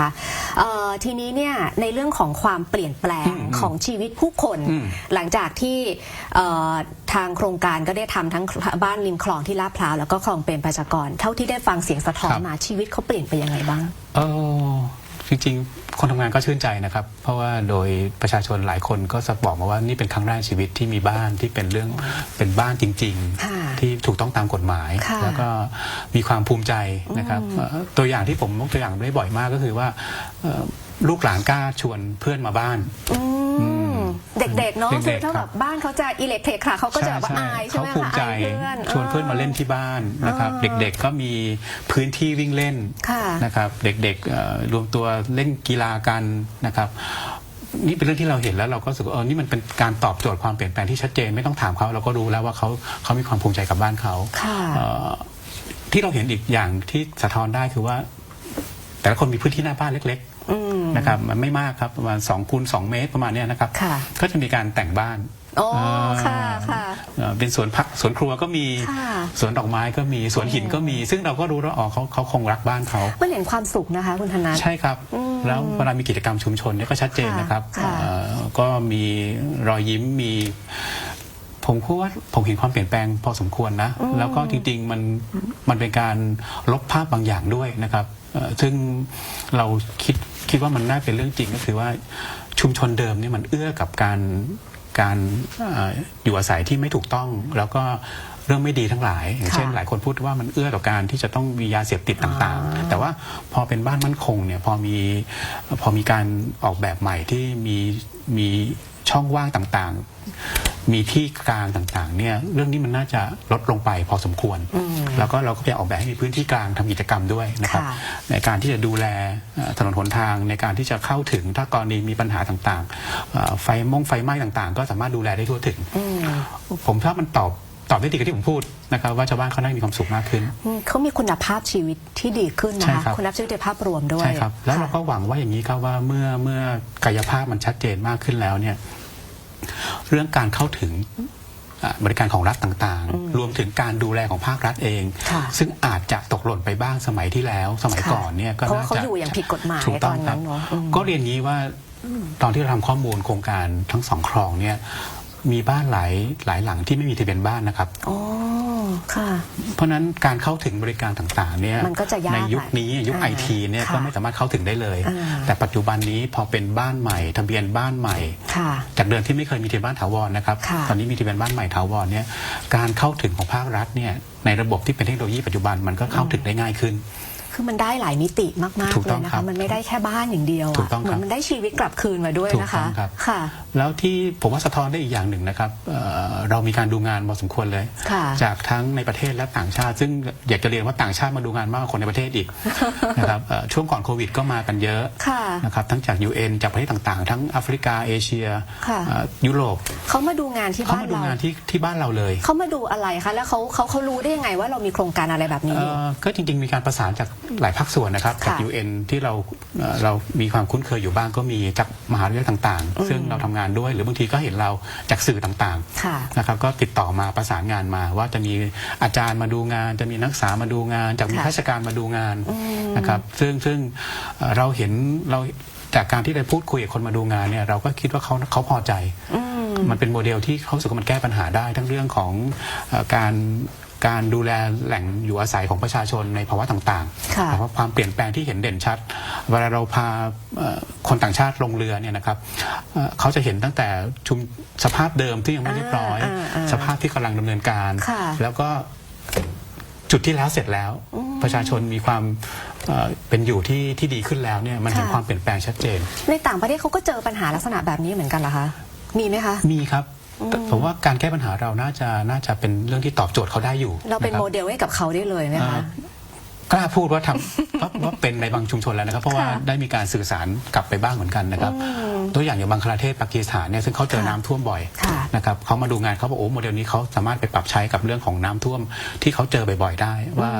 ค่ะเอ่อทีนี้เนี่ยในเรื่องของความเปลี่ยนแปลงอืมอืมของชีวิตผู้คนอืมหลังจากที่เอ่อทางโครงการก็ได้ทำทั้งบ้านริมคลองที่ลาดพร้าวแล้วก็คลองเปรมประชากร เท่าที่ได้ฟังเสียงสะท้อนมาชีวิตเขาเปลี่ยนไปยังไงบ้างเออ จริงๆ คนทำงานก็ชื่นใจนะครับ เพราะว่าโดยประชาชนหลายคนก็จะบอกมาว่านี่เป็นครั้งแรกในชีวิตที่มีบ้านที่เป็นเรื่องเป็นบ้านจริงค่ะๆที่ถูกต้องตามกฎหมายค่ะแล้วก็มีความภูมิใจนะครับเอ่อตัวอย่างที่ผมยกตัวอย่างได้บ่อยมากก็คือว่าเอ่อลูกหลานกล้าชวนเพื่อนมาบ้านอืม เด็กๆเนาะเด็กๆคือถ้าคแบรับบบ้านเขาจะอิเล็กเทรค่ะเขาก็จะแบบว่าอายใช่เขาไหมภูคะมิใจอายเพื่อนชวนเพื่อนมาเล่นที่บ้านนะครับอ่าเด็กๆก็มีพื้นที่วิ่งเล่นค่ะ นะครับ เด็กๆเอ่อรวมตัวเล่นกีฬากันนะครับ นี่เป็นเรื่องที่เราเห็นแล้วเราก็รู้สึกว่าเออนี่มันเป็นการตอบโจทย์ความเปลี่ยนแปลงที่ชัดเจนไม่ต้องถามเขาเราก็รู้แล้วว่าเขาเขามีความภูมิใจกับบ้านเขาค่ะ เอ่อที่เราเห็นอีกอย่างที่สะท้อนได้คือว่า แต่ละคนมีพื้นที่หน้าบ้านเล็กอืมๆนะครับมันไม่มากครับประมาณ2คูณ2เมตรประมาณเนี้ยนะครับ ค่ะ ก็จะมีการแต่งบ้านโอ้อ่าค่ะค่ะเอ่อเป็นสวนผักสวนครัวก็มีค่ะ สวนดอกไม้ก็มีสวนหินก็มี ซึ่งเราก็รู้ว่าอ๋อเขาเขาคงรักบ้านเขา มันเห็นความสุขนะคะคุณธนัท ใช่ครับ อืมแล้วเวลามีกิจกรรมชุมชนเนี่ยก็ชัดเจนค่ะนะครับค่ะเอ่อก็มีรอยยิ้มมี ผมคิดว่าผมเห็นความเปลี่ยนแปลงพอสมควรนะ แล้วก็จริงๆมันมันเป็นการลบภาพบางอย่างด้วยนะครับเอ่อ ซึ่งเราคิดคิดว่ามันน่าเป็นเรื่องจริงก็คือว่าชุมชนเดิมเนี่ยมันเอื้อกับการการเอ่ออยู่อาศัยที่ไม่ถูกต้อง แล้วก็เรื่องไม่ดีทั้งหลาย อย่างเช่นค่ะหลายคนพูดว่ามันเอื้อต่อการที่จะต้องมียาเสพติดต่างอ่าๆแต่ว่าพอเป็นบ้านมั่นคงเนี่ยพอมีพอมีการออกแบบใหม่ที่มีมีช่องว่างต่างๆ มีที่กลางต่างๆเนี่ยเรื่องนี้มันน่าจะลดลงไปพอสมควรอืมแล้วก็เราก็พยายามออกแบบให้มีพื้นที่กลางทำกิจกรรมด้วยนะครับค่ะในการที่จะดูแลเอ่อถนนหนทางในการที่จะเข้าถึงถ้ากรณีมีปัญหาต่างๆเอ่อไฟมงไฟไหม้ต่างๆ ก็สามารถดูแลได้ทั่วถึงอืมผมว่ามันตอบตอบได้ดีกับที่ผมพูดนะครับว่าชาวบ้านเขาได้มีความสุขมากขึ้นอืมเขามีคุณภาพชีวิตที่ดีขึ้นนะใช่คะครับคุณภาพชีวิตในภาพรวมด้วยใช่ครับแล้วเราค่ะก็หวังว่าอย่างนี้ครับว่าเมื่อเมื่อกายภาพมันชัดเจนมากขึ้นแล้วเนี่ย เรื่องการเข้าถึงอะบริการของรัฐต่างๆ รวมถึงการดูแลของภาครัฐเองค่ะซึ่งอาจจะตกหล่นไปบ้างสมัยที่แล้ว สมัยค่ะก่อนเนี่ยก็เพราะน่าว่าเขาจะอยู่อย่างผิดกฎหมายถูกต้องตอนคนั้รับนเนอะอืมก็เรียนนี้ว่าตอนที่เราทำข้อมูลโครงการทั้งสองคลองเนี่ยมีบ้านหลายหลายหลังที่ไม่มีทะเบียนบ้านนะครับอ๋อ ค่ะ เพราะฉะนั้นการเข้าถึงบริการต่างๆเนี่ยมันก็จะยากในยุคนี้ยุคอ่าไอทีเนี่ยค่ะก็ไม่สามารถเข้าถึงได้เลยอ่าแต่ปัจจุบันนี้พอเป็นบ้านใหม่ ทะเบียนบ้านใหม่ค่ะจากเดิมที่ไม่เคยมีทะเบียนบ้านถาวรนะครับค่ะตอนนี้มีทะเบียนบ้านใหม่ถาวรเนี่ยการเข้าถึงของภาครัฐเนี่ยในระบบที่เป็นเทคโนโลยีปัจจุบันมันก็เข้าถึงได้ง่ายขึ้น คือมันได้หลายมิติมากถูๆกเลต้อยงนะครัคะ บมันไม่ได้แค่บ้านอย่างเดียวถูอะกต้องเหมืครัอนบมันได้ชีวิตกลับคืนมาด้วยถูกนะต้อคะงครับค่ะ แล้วที่ผมว่าสะท้อนได้อีกอย่างหนึ่งนะครับเอ่อเรามีการดูงานพอสมควรเลย ค่ะ จากทั้งในประเทศและต่างชาติ ซึ่งอยากจะเรียนว่าต่างชาติมาดูงานมากกว่าคนในประเทศอีก นะครับเอ่อช่วงก่อนโควิดก็มากันเยอะค่ะ นะครับทั้งจาก UN จากประเทศต่างๆ ทั้งแอฟริกาเอเชียค่ะ เอ่อยุโรปเขามาดูงานที่เขาบ้านมาดูเรางานที่ที่บ้านเราเลย เขามาดูอะไรคะ แล้วเขาเขาเขารู้ได้ยังไงว่าเรามีโครงการอะไรแบบนี้เอ่อยู่อก็จริงๆมีการประสานจากหลายภาคส่วนนะครับจากค่ะ UN ที่เราเอ่อเรามีความคุ้นเคยอยู่บ้างก็มีจากมหาวิทยาลัยต่างๆ ซึ่งเราทำงานด้วย หรือบางทีก็เห็นเราจากสื่อต่างๆค่ะนะครับก็ติดต่อมาประสานงานมา ว่าจะมีอาจารย์มาดูงาน จะมีนักศึกษามาดูงานจากมีค่ะข้าราชการมาดูงานนะครับซึ่งซึ่งเอ่อเราเห็นเราจากการที่ได้พูดคุยกับคนมาดูงานเนี่ยเราก็คิดว่าเขาเขาพอใจอืมมันเป็นโมเดลที่เขารู้สึกว่ามันแก้ปัญหาได้ทั้งเรื่องของเอ่อการ การดูแลแหล่งอยู่อาศัยของประชาชนในภาวะต่างค่ะๆแต่ว่าความเปลี่ยนแปลงที่เห็นเด่นชัด เวลาเราพาเอ่อคนต่างชาติลงเรือเนี่ยนะครับเอ่อเขาจะเห็นตั้งแต่ชุมสภาพเดิมที่ยังไม่เรียบร้อยอ่าอ่าสภาพที่กำลังดำเนินการค่ะแล้วก็จุดที่แล้วเสร็จแล้วประชาชนมีความเอ่อเป็นอยู่ที่ที่ดีขึ้นแล้วเนี่ยมันเห็นค่ะความเปลี่ยนแปลงชัดเจน ในต่างประเทศเขาก็เจอปัญหาลักษณะแบบนี้เหมือนกันเหรอคะมีไหมคะ มีครับ แต่ผมว่าการแก้ปัญหาเราน่าจะน่าจะเป็นเรื่องที่ตอบโจทย์เขาได้อยู่เราเป็นนะคโมบเดลให้กับเขาได้เลยไหมอ่าคะ กล้าพูดว่าทำว่าว่าเป็นในบางชุมชนแล้วนะครับ เพราะว่าค่ะได้มีการสื่อสารกลับไปบ้างเหมือนกันนะครับตัวอย่างอย่างบังคลาเทศปากีสถานเนี่ยซึ่งเขาเจอค่ะน้ำท่วมบ่อยค่ะนะครับเขามาดูงานเขาบอกโอ้โมเดลนี้เขาสามารถไปปรับใช้กับเรื่องของน้ำท่วมที่เขาเจอบ่อยๆได้ ว่า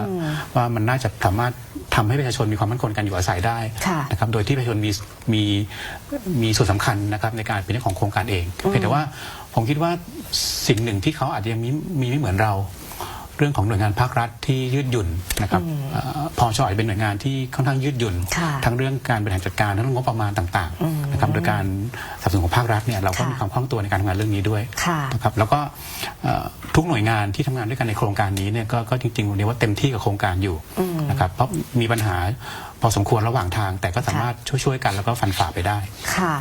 ว่ามันน่าจะสามารถทำให้ประชาชนมีความมั่นคงการอยู่อาศัยได้ค่ะนะครับโดยที่ประชาชนมีมีมีส่วนสำคัญนะครับในการเป็นเรื่องของโครงการเองเพียงแต่ว่า ผมคิดว่าสิ่งหนึ่งที่เขาอาจจะยังมีมีไม่เหมือนเรา เรื่องของหน่วยงานภาครัฐที่ยืดหยุ่นนะครับเอ่อพอชอยเป็นหน่วยงานที่ค่อนข้างยืดหยุ่น ค่ะทั้งเรื่องการบริหารจัดการทั้งเรื่องงบประมาณต่างอืมๆนะครับโดยการสนับสนุนของภาครัฐเนี่ยเราก็ค่ะ มีความคล่องตัวในการทำงานเรื่องนี้ด้วย ค่ะ นะครับแล้วก็เอ่อทุกหน่วยงานที่ทำงานด้วยกันในโครงการนี้เนี่ยก็ก็จริงๆผมเรียกว่าเต็มที่กับโครงการอยู่อืมนะครับเพราะมีปัญหาพอสมควรระหว่างทาง แต่ก็สามารถช่วยๆกันแล้วก็ฟันฝ่าไปได้ ค่ะ